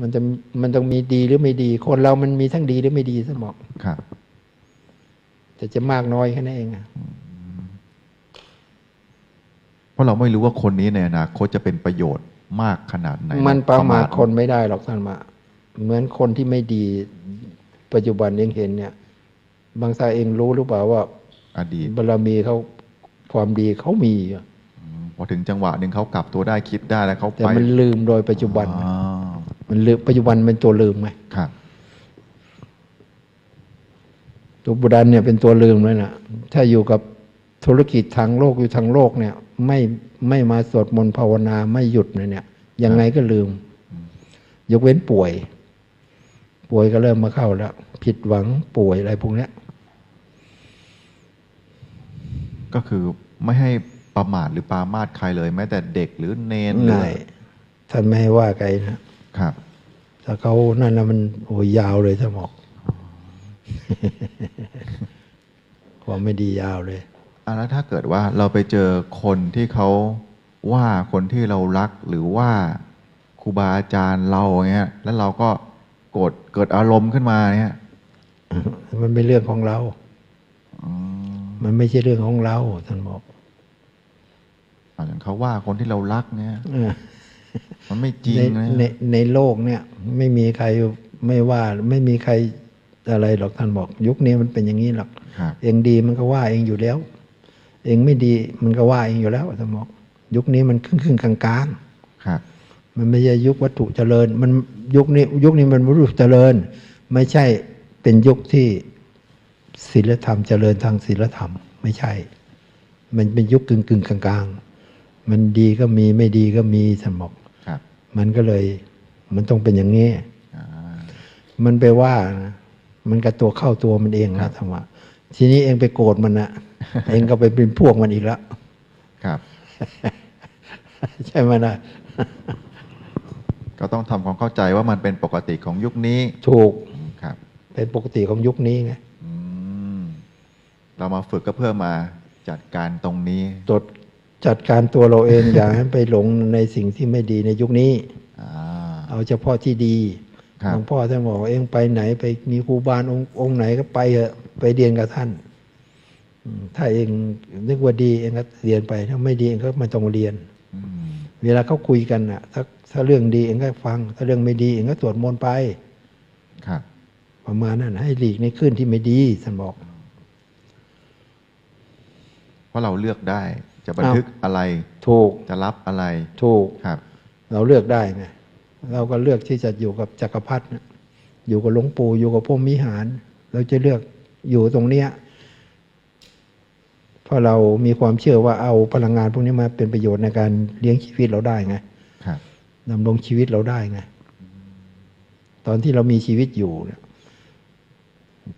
มันจะมันต้องมีดีหรือไม่ดี คนเรามันมีทั้งดีหรือไม่ดีสมองครับ แต่จะมากน้อยแค่นั้นเองอะเพราะเราไม่รู้ว่าคนนี้ในอนาคตจะเป็นประโยชน์มากขนาดไหน มันประมาทคนไม่ได้หรอกท่านมาเหมือนคนที่ไม่ดีปัจจุบันเองเห็นเนี่ย บางสายเองรู้หรือเปล่าว่าอดีตบารมีเขาความดีเขามีอะอืมพอถึงจังหวะหนึ่งเขากลับตัวได้คิดได้แล้วเขาแต่ไปมันลืมโดยปัจจุบันอ๋อ มันลืมปัจจุบันเป็นตัวลืมไงครับ ตัวบุดันเนี่ยเป็นตัวลืมเลยนะถ้าอยู่กับธุรกิจทางโลกอยู่ทางโลกเนี่ย ไม่ไม่มาสวดมนต์ภาวนาไม่หยุดเลยเนี่ย ยังไงก็ลืม ยกเว้นป่วย ป่วยก็เริ่มมาเข้าแล้ว ผิดหวังป่วยอะไรพวกเนี้ย ก็คือไม่ให้ประมาทหรือปรามาทใครเลย แม้แต่เด็กหรือเนนหรือง่ายท่านไม่ให้ว่าไกลนะครับ ถ้าเขานั่นนะมันโอ้ยยาวเลยสมองความไม่ดียาวเลยอะแล้วถ้าเกิดว่าเราไปเจอคนที่เขาว่าคนที่เรารักหรือว่าครูบาอาจารย์เราอย่างเงี้ย แล้วเราก็โกรธเกิดอารมณ์ขึ้นมาเนี่ยมันเป็นเรื่องของเราอืมมันไม่ใช่เรื่องของเราท่านบอกอะอย่างเขาว่าคนที่เรารักเนี่ยเออ มันไม่จริงในนะในในโลกเนี่ย ไม่มีใครไม่ว่าไม่มีใครอะไรหรอกท่านบอก ยุคนี้มันเป็นอย่างนี้หรอกครับเองดีมันก็ว่าเองอยู่แล้ว เองไม่ดีมันก็ว่าเองอยู่แล้วท่านบอกยุคนี้มันครึ่งครึ่งๆกลางกลางครับๆมันไม่ใช่ยุควัตถุเจริญ มันยุคนี้ ยุคนี้มันวัตถุเจริญ ไม่ใช่เป็นยุคที่ศีลธรรมเจริญทางศีลธรรม ไม่ใช่ มันเป็นยุคกึ่งกึ่งๆกลางกลางๆมันดีก็มีไม่ดีก็มีท่านบอกครับ มันก็เลย มันต้องเป็นอย่างนี้อ่ามันไปว่านะมันกับตัวเข้าตัวมันเองนะธรรมะทีนี้เองไปโกรธมันนะเองก็ไปเป็นพวกมันอีกแล้วครับ ใช่ไหมนะก็ต้องทำความเข้าใจว่ามันเป็นปกติของยุคนี้ ถูกครับ เป็นปกติของยุคนี้ไงอืมเรามาฝึกก็เพื่อมาจัดการตรงนี้ตด จัดการตัวเราเอง อย่าให้ไปหลงในสิ่งที่ไม่ดีในยุคนี้อ่าเอาเฉพาะที่ดีครับหลวงพ่อท่านบอกว่าเองไปไหน ไปมีครูบาลองค์องค์ไหนก็ไปเถอะไปเรียนกับท่านอืมถ้าเองนึกว่าดีเองก็เรียนไป ถ้าไม่ดีเองก็ไม่ต้องเรียนอืมเวลาเขาคุยกันน่ะ ถ้าถ้าเรื่องดีเองก็ฟัง ถ้าเรื่องไม่ดีเองก็สวดมนต์ไป ครับ ประมาณนั้นให้หลีกในขึ้นที่ไม่ดีท่านบอก เพราะเราเลือกได้ จะบันทึกอะไร ถูกจะรับอะไร ถูกครับ เราเลือกได้ไงเราก็เลือกที่จะอยู่กับจักรพรรดิน่ะอยู่กับหลวงปู่อยู่กับพรหมวิหาร เราจะเลือกอยู่ตรงเนี้ยเพราะเรามีความเชื่อว่าเอาพลังงานพวกนี้มาเป็นประโยชน์ในการเลี้ยงชีวิตเราได้ไงครับดำรงชีวิตเราได้ไงตอนที่เรามีชีวิตอยู่เนี่ย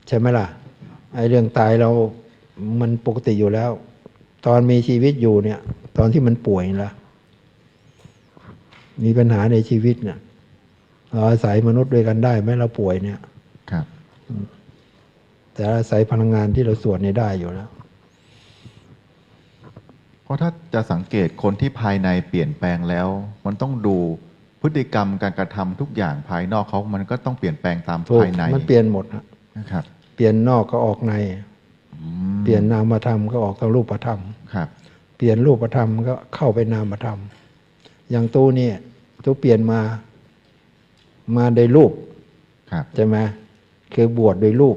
ใช่ไหมล่ะไอ้เรื่องตายเรามันปกติอยู่แล้ว ตอนมีชีวิตอยู่เนี่ย ตอนที่มันป่วยนี่ล่ะมีปัญหาในชีวิตเนี่ยเราอาศัยมนุษย์ด้วยกันได้ไหมเราป่วยเนี่ย ครับ แต่อาศัยพลังงานที่เราสวดเนี่ยได้อยู่แล้วเพราะถ้าจะสังเกตคนที่ภายในเปลี่ยนแปลงแล้ว มันต้องดูพฤติกรรมการกระทำทุกอย่างภายนอกเขามันก็ต้องเปลี่ยนแปลงตามถูกภายในมันเปลี่ยนหมดนะนะครับ เปลี่ยนนอกก็ออกในอืมเปลี่ยนนามธรรมก็ออกทางรูปธรรม ครับ เปลี่ยนรูปธรรมก็เข้าไปนามธรรม อย่างตู้เนี่ยตู้เปลี่ยนมา มาโดยรูปครับใช่ไหมคือบวชโดยรูป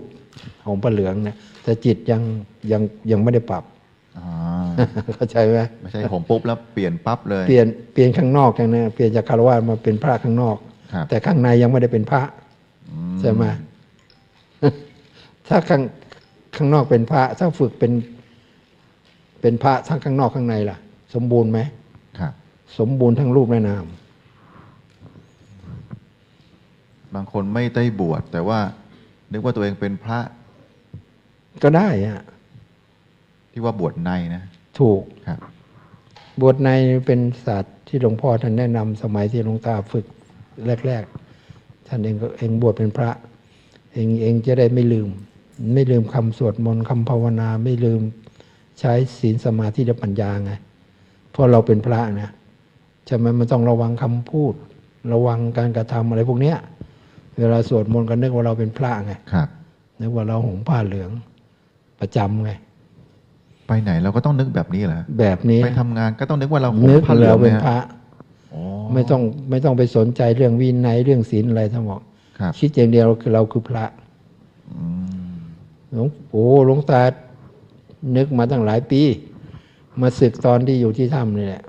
ของพระเหลืองเนี่ยแต่จิตยังยังยังไม่ได้ปรับอ๋อเข้าใจไหมไม่ใช่ผมปุ๊บแล้วเปลี่ยนปั๊บเลย เปลี่ยนเปลี่ยนข้างนอกอย่างนี้เปลี่ยนจากคารวะมาเป็นพระข้างนอกครับแต่ข้างในยังไม่ได้เป็นพระอืใช่ไหมถ้าข้างข้างนอกเป็นพระถ้าฝึกเป็น เป็นพระทั้งข้างนอกข้างในล่ะ สมบูรณ์ไหมครับ สมบูรณ์ทั้งรูปและนาม บางคนไม่ได้บวชแต่ว่า นึกว่าตัวเองเป็นพระก็ได้อะที่ว่าบวชในนะ ถูกครับ บวชในเป็นศาสตร์ที่หลวงพ่อท่านแนะนำสมัยที่หลวงตาฝึกแรก ๆ ท่านเองก็เองบวชเป็นพระ เองเองจะได้ไม่ลืม ไม่ลืมคำสวดมนต์คำภาวนาไม่ลืม ใช้ศีลสมาธิและปัญญาไงเพราะเราเป็นพระนะใช่ไหมมันต้องระวังคำพูด ระวังการกระทำอะไรพวกเนี้ย เวลาสวดมนต์ก็นึกว่าเราเป็นพระไงครับนึกว่าเราห่มผ้าเหลืองประจำไง ไปไหนเราก็ต้องนึกแบบนี้เหรอแบบนี้ไปทำงานก็ต้องนึกว่าเราห่มนึกผ้าเหลือเรางเป็นยฮะพระอ๋อไม่ต้องไม่ต้องไปสนใจเรื่องวินัยเรื่องศีลอะไรทั้งหมดครับคิดอย่างเดียวคือเราคือพระอืมหลวงโอ้หลวงตา นึกมาตั้งหลายปี มาศึกตอนที่อยู่ที่ถ้ำนี่แหละ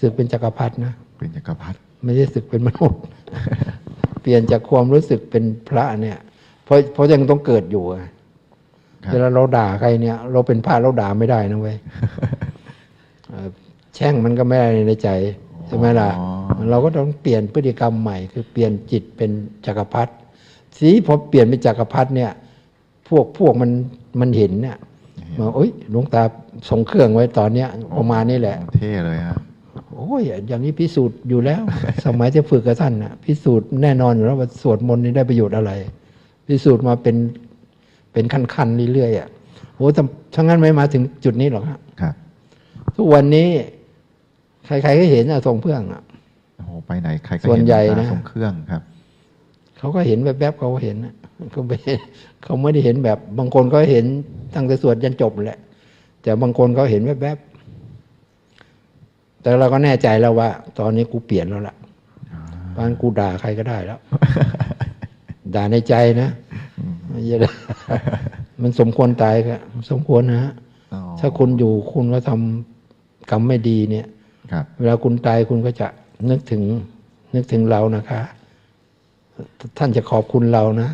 ศึกเป็นจักรพรรดินะเป็นจักรพรรดิไม่ใช่ศึกเป็นมนุษย์ เปลี่ยนจากความรู้สึกเป็นพระเนี่ย เพราะเพราะยังต้องเกิดอยู่ไงครับเวลาเราด่าใครเนี่ย เราเป็นพระเราด่าไม่ได้นะเว้ยเอ่อแช่งมันก็ไม่ได้ในใจใช่ไหมล่ะอ๋อเราก็ต้องเปลี่ยนพฤติกรรมใหม่ คือเปลี่ยนจิตเป็นจักรพรรดิทีนี้พอเปลี่ยนเป็นจักรพรรดิเนี่ย พวกพวกมันมันเห็นเนี่ยมาโอ๊ยหลวงตาส่งเครื่องไว้ตอนเนี้ยประมาณนี้แหละ เท่เลยฮะโอ้ยอย่างนี้พิสูจน์อยู่แล้ว สมัยจะฝึกกับท่านนะพิสูจน์แน่นอนอยู่แล้วว่าสวดมนต์นี่ได้ประโยชน์อะไร พิสูจน์มาเป็นเป็นขั้นๆเรื่อยๆอะโอ้ถ้าถ้างั้นไม่มาถึงจุดนี้หรอกฮะครับ ทุกวันนี้ใครๆก็เห็นอะทรงเครื่องอะโอ้โหไปไหนใครก็ส่วนเห็นใหญ่หลวงตานะทรงเครื่องครับ เขาก็เห็นแวบๆเขาก็เห็นนะเขาไม่เขาไม่ได้เห็นแบบ บางคนก็เห็นตั้งแต่สวดยันจบแหละ แต่บางคนเขาเห็นแวบๆแต่เราก็แน่ใจแล้วว่า ตอนนี้กูเปลี่ยนแล้วล่ะเพราะฉะนั้นกูด่าใครก็ได้แล้ว ด่าในใจนะไม่ใช่ด่ามันสมควรตายครับสมควรนะฮะอ๋อถ้าคุณอยู่คุณก็ทำกรรมไม่ดีเนี่ยครับเวลาคุณตายคุณก็จะนึกถึงนึกถึงเรานะคะ ท่านจะขอบคุณเรานะ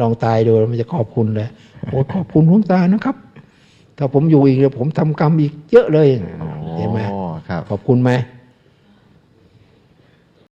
ลองตายดูแล้วมันจะขอบคุณเลยโอ้ขอบคุณหลวงตานะครับ ถ้าผมอยู่อีกเดี๋ยวผมทำกรรมอีกเยอะเลยเห็นไหมโอ้ครับขอบคุณไหมค